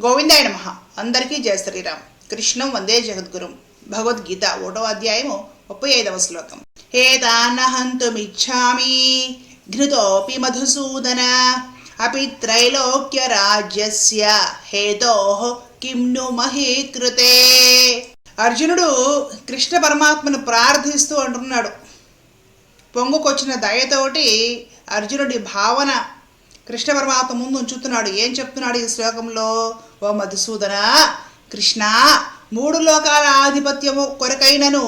గోవిందాయ నమ. అందరికీ జయ శ్రీరామ్. కృష్ణం వందే జగద్గురుం. భగవద్గీత ఒకటో అధ్యాయము ముప్పై ఐదవ శ్లోకం. హేతాన్నహంతుమిచ్చామి ఘృతోపి మధుసూదన అపి త్రైలోక్య రాజ్యస్య హేతో కిం ను మహీకృతే. అర్జునుడు కృష్ణ పరమాత్మను ప్రార్థిస్తూ అంటున్నాడు. పొంగుకొచ్చిన దయతోటి అర్జునుడి భావన కృష్ణ పరమాత్మ ముందు ఉంచుతున్నాడు. ఏం చెప్తున్నాడు ఈ శ్లోకంలో? ఓ మధుసూదన కృష్ణ మూడు లోకాల ఆధిపత్యము కొరకైనను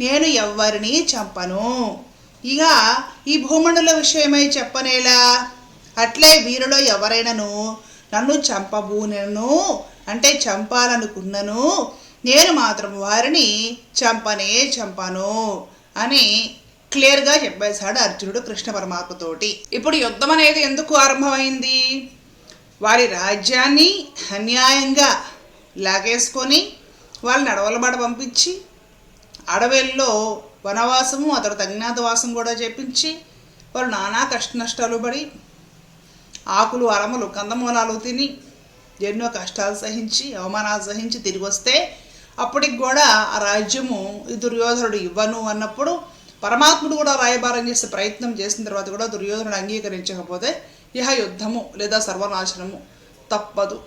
నేను ఎవ్వరిని చంపను. ఇక ఈ భూమండల విషయమై చెప్పనేలా? అట్లే వీరిలో ఎవరైనను నన్ను చంపబూనను అంటే చంపాలనుకున్నను నేను మాత్రం వారిని చంపనే చంపను అని క్లియర్గా చెప్పేశాడు అర్జునుడు కృష్ణ పరమాత్మతోటి. ఇప్పుడు యుద్ధం అనేది ఎందుకు ఆరంభమైంది? వారి రాజ్యాన్ని అన్యాయంగా లాగేసుకొని వాళ్ళని అడవులబడ పంపించి అడవుల్లో వనవాసము అతడు తజ్ఞాతవాసం కూడా చేపించి వాళ్ళు నానా కష్ట నష్టాలు పడి ఆకులు అరమలు కందమూలాలు తిని ఎన్నో కష్టాలు సహించి అవమానాలు సహించి తిరిగి వస్తే అప్పటికి కూడా ఆ రాజ్యము ఈ దుర్యోధనుడు ఇవ్వను అన్నప్పుడు పరమాత్ముడు కూడా రాయబారం చేసే ప్రయత్నం చేసిన తర్వాత కూడా దుర్యోధనుడు అంగీకరించకపోతే ఇహ యుద్ధము లేదా సర్వనాశనము తప్పదు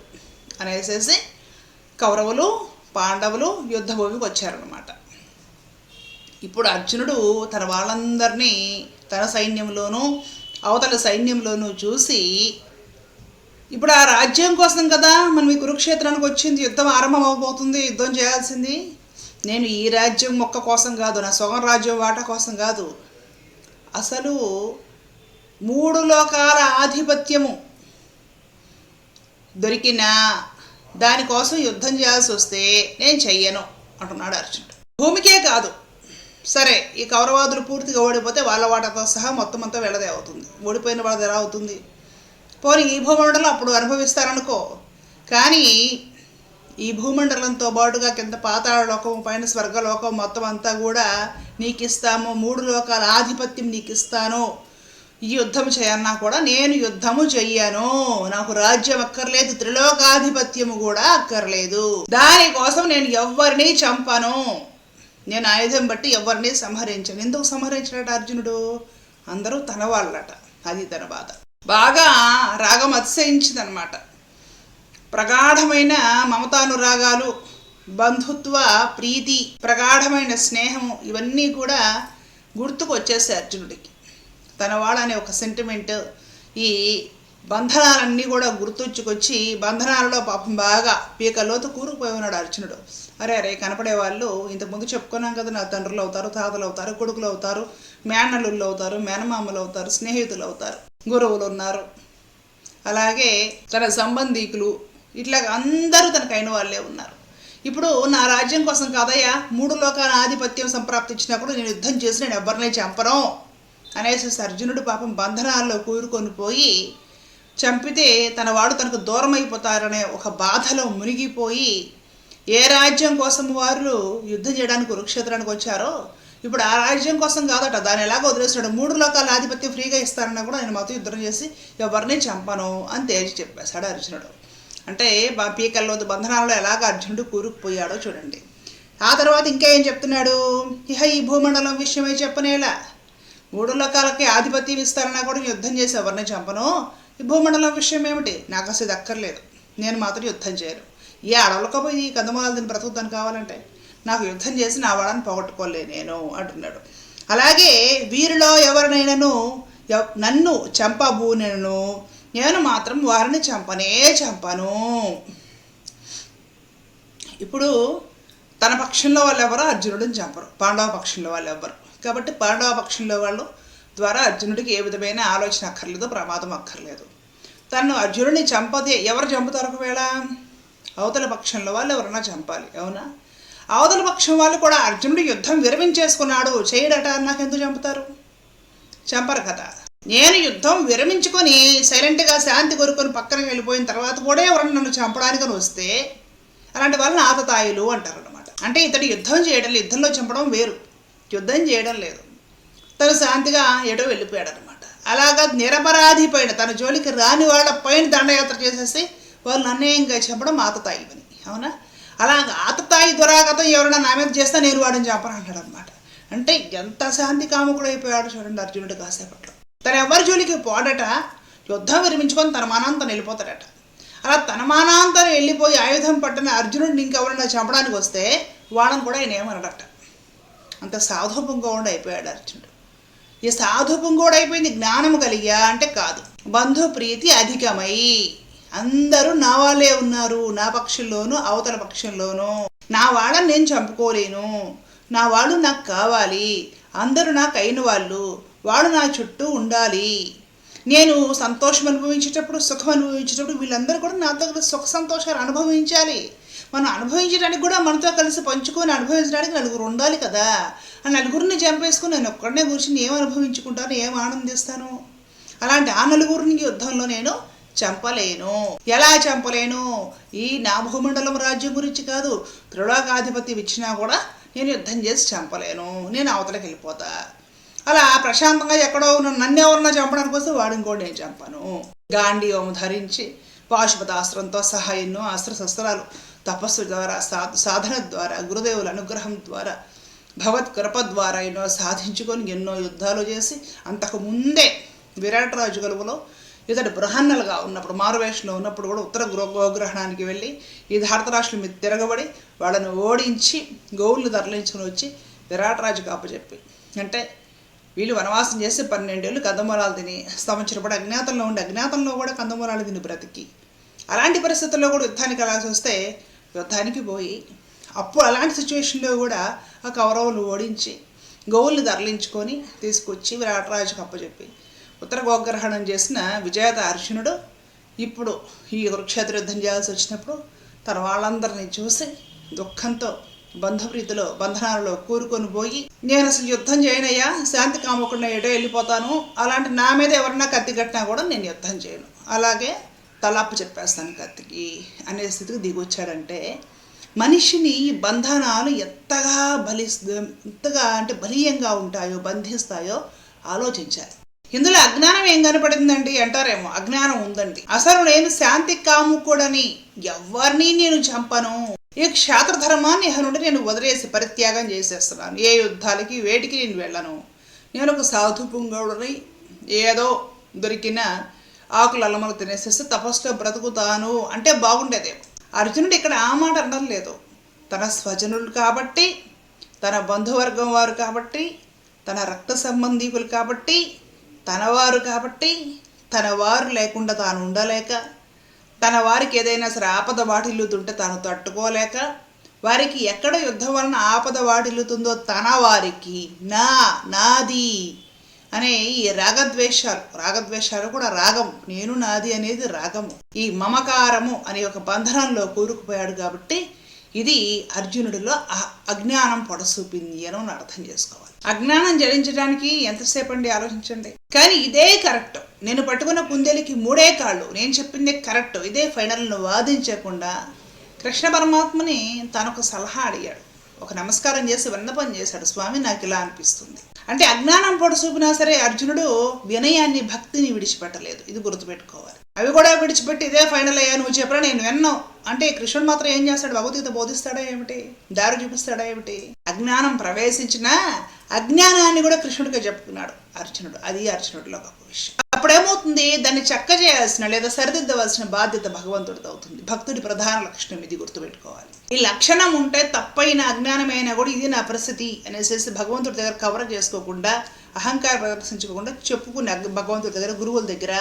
అనేసేసి కౌరవులు పాండవులు యుద్ధభూమికి వచ్చారనమాట ఇప్పుడు అర్జునుడు తన వాళ్ళందరినీ తన సైన్యంలోనూ అవతల సైన్యంలోనూ చూసి ఇప్పుడు ఆ రాజ్యం కోసం కదా మనం ఈ కురుక్షేత్రానికి వచ్చింది యుద్ధం ఆరంభం అవబోతుంది యుద్ధం చేయాల్సింది? నేను ఈ రాజ్యం మొక్క కోసం కాదు నా సొగం రాజ్యం వాట కోసం కాదు. అసలు మూడు లోకాల ఆధిపత్యము దొరికినా దానికోసం యుద్ధం చేయాల్సి వస్తే నేను చెయ్యను అంటున్నాడు అర్జునుడు. భూమికే కాదు. సరే ఈ కౌరవాదులు పూర్తిగా ఓడిపోతే వాళ్ళ వాటతో సహా మొత్తం అంతా వెళ్ళదే అవుతుంది. ఓడిపోయిన వాళ్ళది ఎలా అవుతుంది? పోనీ ఈ భూమండలం అప్పుడు అనుభవిస్తారనుకో. కానీ ఈ భూమండలంతో పాటుగా కింద పాతాళ లోకం పైన స్వర్గలోకం మొత్తం అంతా కూడా నీకు ఇస్తాము మూడు లోకాల ఆధిపత్యం నీకు ఇస్తాను ఈ యుద్ధం చేయన్నా కూడా నేను యుద్ధము చెయ్యను. నాకు రాజ్యం అక్కర్లేదు త్రిలోకాధిపత్యము కూడా అక్కర్లేదు. దానికోసం నేను ఎవరిని చంపను. నేను ఆయుధం బట్టి ఎవరిని సంహరించను. ఎందుకు సంహరించినట అర్జునుడు? అందరూ తన వాళ్ళట. అది తన బాధ. బాగా రాగం అతిశయించిందనమాట ప్రగాఢమైన మమతానురాగాలు బంధుత్వ ప్రీతి ప్రగాఢమైన స్నేహము ఇవన్నీ కూడా గుర్తుకు వచ్చేసాయి అర్జునుడికి. తన వాళ్ళనే ఒక సెంటిమెంట్ ఈ బంధనాలన్నీ కూడా గుర్తొచ్చుకొచ్చి బంధనాలలో పాపం బాగా పీకలోతు కూరుకుపోయి ఉన్నాడు అర్జునుడు. అరే అరే కనపడే వాళ్ళు ఇంతకుముందు చెప్పుకున్నాం కదా నా తండ్రులు అవుతారు తాతలు అవుతారు కొడుకులు అవుతారు మేనల్లుళ్ళు అవుతారు మేనమామలు అవుతారు స్నేహితులు అవుతారు గురువులు ఉన్నారు. అలాగే తన సంబంధీకులు ఇట్లా అందరూ తనకైన వాళ్ళే ఉన్నారు. ఇప్పుడు నా రాజ్యం కోసం కాదయ్యా మూడు లోకాల ఆధిపత్యం సంప్రాప్తించినప్పుడు నేను యుద్ధం చేసి నేను ఎవరినే చంపను అనేసి అర్జునుడు పాపం బంధనాల్లో కూరుకొని పోయి చంపితే తన వాడు తనకు దూరం అయిపోతారనే ఒక బాధలో మునిగిపోయి ఏ రాజ్యం కోసం వారు యుద్ధం చేయడానికి కురుక్షేత్రానికి వచ్చారో ఇప్పుడు ఆ రాజ్యం కోసం కాదట దాన్ని ఎలాగో వదిలేస్తున్నాడు. మూడు లోకాల ఆధిపత్యం ఫ్రీగా ఇస్తారన్నా కూడా నేను మొత్తం యుద్ధం చేసి ఎవరిని చంపను అని తేల్చి చెప్పేశాడు అర్జునుడు. అంటే బా పీకల్లో బంధనాలలో ఎలాగ అర్జునుడు కూరుకుపోయాడో చూడండి. ఆ తర్వాత ఇంకా ఏం చెప్తున్నాడు? ఇహ ఈ భూమండలం విషయమై చెప్పనేలా. మూడు లోకాలకి ఆధిపత్యం ఇస్తారన్నా కూడా యుద్ధం చేసి ఎవరిని చంపను? ఈ భూమండలం విషయం ఏమిటి? నాకు అసలు ఇది అక్కర్లేదు. నేను మాత్రం యుద్ధం చేయను. ఏ అడవులకు పోయి ఈ కందమూలాలు దీన్ని బ్రతుకుతాను కావాలంటే. నాకు యుద్ధం చేసి నా వాళ్ళని పోగొట్టుకోలే నేను అంటున్నాడు. అలాగే వీరిలో ఎవరినైనాను? నన్ను చంపబూనెను నేను మాత్రం వారిని చంపనే చంపను. ఇప్పుడు తన పక్షంలో వాళ్ళు ఎవరో అర్జునుడిని చంపరు. పాండవ పక్షంలో వాళ్ళు ఎవ్వరు కాబట్టి పాండవ పక్షంలో వాళ్ళు ద్వారా అర్జునుడికి ఏ విధమైన ఆలోచన అక్కర్లేదు ప్రమాదం అక్కర్లేదు. తను అర్జునుడిని చంపదే ఎవరు చంపుతారు ఒకవేళ? అవతల పక్షంలో వాళ్ళు ఎవరన్నా చంపాలి అవునా? అవతల పక్షం వాళ్ళు కూడా అర్జునుడు యుద్ధం విరమించేసుకున్నాడు చేయడట నాకెందుకు చంపుతారు? చంపరు కదా. నేను యుద్ధం విరమించుకొని సైలెంట్గా శాంతి కోరుకొని పక్కన వెళ్ళిపోయిన తర్వాత కూడా ఎవరన్నా నన్ను చంపడానికి వస్తే అలాంటి వాళ్ళని ఆతతాయులు అంటారు అనమాట అంటే ఇతడు యుద్ధం చేయడం యుద్ధంలో చంపడం వేరు. యుద్ధం చేయడం లేదు. తను శాంతిగా ఎటో వెళ్ళిపోయాడు అనమాట అలాగా నిరపరాధి పైన తన జోలికి రాని వాళ్ళ పైన దండయాత్ర చేసేసి వాళ్ళు అన్యాయంగా చంపడం ఆతతాయి పని అవునా? అలాగ ఆతతాయి దురాగతం ఎవరైనా నా మీద చేస్తే నేను వాడిని చంపను అంటాడు అనమాట అంటే ఎంత శాంతి కాముకుడు అయిపోయాడు చూడండి అర్జునుడు కాసేపట్లో. తన ఎవరి జోలికి పోడట యుద్ధం విరమించుకొని తన మానాంతం వెళ్ళిపోతాడట. అలా తన మానాంతం వెళ్ళిపోయి ఆయుధం పట్టిన అర్జునుడిని ఇంకెవరైనా చంపడానికి వస్తే వాళ్ళని కూడా ఆయన ఏమనడట? అంత సాధుపుంగోడు అయిపోయాడు అర్జునుడు. ఈ సాధుపుంగోడు అయిపోయింది జ్ఞానం కలిగా అంటే కాదు. బంధు ప్రీతి అధికమై. అందరూ నా వాళ్ళే ఉన్నారు నా పక్షంలోనూ అవతల పక్షంలోనూ. నా వాళ్ళని నేను చంపుకోలేను. నా వాళ్ళు నాకు కావాలి. అందరూ నాకు అయిన వాళ్ళు. వాడు నా చుట్టూ ఉండాలి. నేను సంతోషం అనుభవించేటప్పుడు సుఖం అనుభవించేటప్పుడు వీళ్ళందరూ కూడా నాతో కలిసి సుఖ సంతోషాలు అనుభవించాలి. మనం అనుభవించడానికి కూడా మనతో కలిసి పంచుకొని అనుభవించడానికి నలుగురు ఉండాలి కదా. ఆ నలుగురిని చంపేసుకుని నేను ఒక్కడనే కూర్చుని ఏం అనుభవించుకుంటాను ఏం ఆనందిస్తాను? అలాంటి ఆ నలుగురిని యుద్ధంలో నేను చంపలేను. ఎలా చంపలేను? ఈ నా భూమండలం రాజ్యం గురించి కాదు త్రిలోకాధిపతి ఇచ్చినా కూడా నేను యుద్ధం చేసి చంపలేను. నేను అవతలకి వెళ్ళిపోతా. అలా ప్రశాంతంగా ఎక్కడో ఉన్న నన్ను ఎవరన్నా చంపడానికి వస్తే వాడిని ఇంకోటి నేను చంపాను. గాంధీవం ధరించి పాశుపతాస్త్రంతో సహా ఎన్నో అస్త్ర శస్త్రాలు తపస్సు ద్వారా సాధ సాధన ద్వారా గురుదేవుల అనుగ్రహం ద్వారా భగవత్ కృప ద్వారా ఎన్నో సాధించుకొని ఎన్నో యుద్ధాలు చేసి అంతకు ముందే విరాట్ రాజు గలుగులో ఇతడు బృహన్నలుగా ఉన్నప్పుడు మారువేషంలో ఉన్నప్పుడు కూడా ఉత్తర గృహ గోగ్రహణానికి వెళ్ళి ఈ ధారతరాష్ట్రుల మీద తిరగబడి వాళ్ళని ఓడించి గోవులు తరలించుకుని వచ్చి విరాట్ రాజుకు అప్పచెప్పి. అంటే వీళ్ళు వనవాసం చేసి పన్నెండేళ్ళు కందమూలాలు తిని సంవత్సరపడి అజ్ఞాతంలో ఉండి అజ్ఞాతంలో కూడా కందమూలాలు తిని బ్రతికి. అలాంటి పరిస్థితుల్లో కూడా యుద్ధానికి వెళ్ళాల్సి వస్తే యుద్ధానికి పోయి అప్పుడు అలాంటి సిచ్యువేషన్లో కూడా ఆ కౌరవులు ఓడించి గోవుల్ని తరలించుకొని తీసుకొచ్చి విరాటరాజుకు అప్పచెప్పి ఉత్తర గోగ్రహణం చేసిన విజేత అర్జునుడు ఇప్పుడు ఈ కురుక్షేత్ర యుద్ధం చేయాల్సి వచ్చినప్పుడు తన వాళ్ళందరినీ చూసి దుఃఖంతో బంధుప్రీతిలో బంధనాలలో కూరుకొని పోయి నేను అసలు యుద్ధం చేయనయ్యా శాంతి కామకుండా ఏటో వెళ్ళిపోతాను అలాంటి నా మీద ఎవరన్నా కత్తి కట్టినా కూడా నేను యుద్ధం చేయను. అలాగే తలాపు చెప్పేస్తాను కత్తికి అనే స్థితికి దిగొచ్చాడంటే మనిషిని బంధనాలు ఎంతగా బలి ఎంతగా అంటే బలీయంగా ఉంటాయో బంధిస్తాయో ఆలోచించాలి. ఇందులో అజ్ఞానం ఏం కనపడిందండి అంటారేమో అజ్ఞానం ఉందండి. అసలు నేను శాంతి కాముకుడని ఎవరిని నేను చంపను. ఈ క్షేత్రధర్మాన్ని నుండి నేను వదిలేసి పరిత్యాగం చేసేస్తున్నాను. ఏ యుద్ధాలకి వేటికి నేను వెళ్ళను. నేను ఒక సాధు పుంగవుడిని. ఏదో దొరికిన ఆకులు అల్లమలు తినేసేస్తే తపస్సులో బ్రతుకుతాను అంటే బాగుండేది. అర్జునుడు ఇక్కడ ఆ మాట అనడం లేదు. తన స్వజనులు కాబట్టి తన బంధువర్గం వారు కాబట్టి తన రక్త సంబంధీకులు కాబట్టి తన వారు కాబట్టి తన వారు లేకుండా తాను ఉండలేక తన వారికి ఏదైనా సరే ఆపద వాటిల్లుతుంటే తాను తట్టుకోలేక వారికి ఎక్కడ యుద్ధం వలన ఆపద వాటిల్లుతుందో తన వారికి. నా నాది అనే ఈ రాగద్వేషాలు రాగద్వేషాలు కూడా రాగం. నేను నాది అనేది రాగము. ఈ మమకారము అనే ఒక బంధనంలో కూరుకుపోయాడు కాబట్టి ఇది అర్జునుడిలో అజ్ఞానం పొడసూపింది అని మనం అర్థం చేసుకోవాలి. అజ్ఞానం జడించడానికి ఎంతసేపు అండి ఆలోచించండి? కానీ ఇదే కరెక్ట్. నేను పట్టుకున్న కుందేలికి మూడే కాళ్ళు. నేను చెప్పిందే కరెక్ట్. ఇదే ఫైనల్ను వాదించకుండా కృష్ణ పరమాత్మని తనొక సలహా అడిగాడు. ఒక నమస్కారం చేసి విన్నపం చేశాడు. స్వామి నాకు ఇలా అనిపిస్తుంది. అంటే అజ్ఞానం పొడ చూపినా సరే అర్జునుడు వినయాన్ని భక్తిని విడిచిపెట్టలేదు. ఇది గుర్తుపెట్టుకోవాలి. అవి కూడా విడిచిపెట్టి ఇదే ఫైనల్ అయ్యా నువ్వు చెప్పరా నేను విన్నావు అంటే కృష్ణుడు మాత్రం ఏం చేస్తాడు? భగవద్గీత బోధిస్తాడా ఏమిటి? దారి చూపిస్తాడా ఏమిటి? అజ్ఞానం ప్రవేశించినా అజ్ఞానాన్ని కూడా కృష్ణుడిగా చెప్పుకున్నాడు అర్జునుడు. అది అర్జునుడిలో గొప్ప విషయం. అప్పుడేమవుతుంది? దాన్ని చక్క చేయాల్సిన లేదా సరిదిద్దవలసిన బాధ్యత భగవంతుడితో అవుతుంది. భక్తుడి ప్రధాన లక్షణం ఇది గుర్తుపెట్టుకోవాలి. ఈ లక్షణం ఉంటే తప్పైన అజ్ఞానమైనా కూడా ఇది నా పరిస్థితి అనేసి భగవంతుడి దగ్గర కవర్ చేసుకోకుండా అహంకారం ప్రదర్శించకుండా చెప్పుకునే భగవంతుడి దగ్గర గురువుల దగ్గర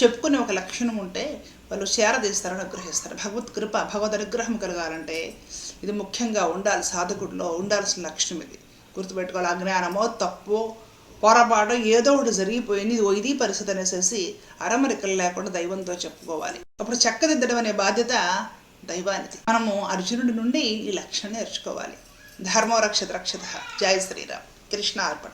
చెప్పుకునే ఒక లక్షణం ఉంటే వాళ్ళు చేరదీస్తారు అనుగ్రహిస్తారు. భగవత్ కృప భగవద్ అనుగ్రహం కలగాలంటే ఇది ముఖ్యంగా ఉండాలి సాధకుడిలో ఉండాల్సిన లక్షణం ఇది. గుర్తుపెట్టుకోవాలి అజ్ఞానమో తప్పో పొరపాటు ఏదో ఒకటి జరిగిపోయింది ఓ ఇది పరిస్థితి అనేసి అరమరికలు లేకుండా దైవంతో చెప్పుకోవాలి. అప్పుడు చక్కదిద్దడం అనే బాధ్యత దైవానిది. మనము అర్జునుడి నుండి ఈ లక్షణం నేర్చుకోవాలి. ధర్మో రక్షత రక్షత. జయ శ్రీరామ్. కృష్ణ అర్పణ.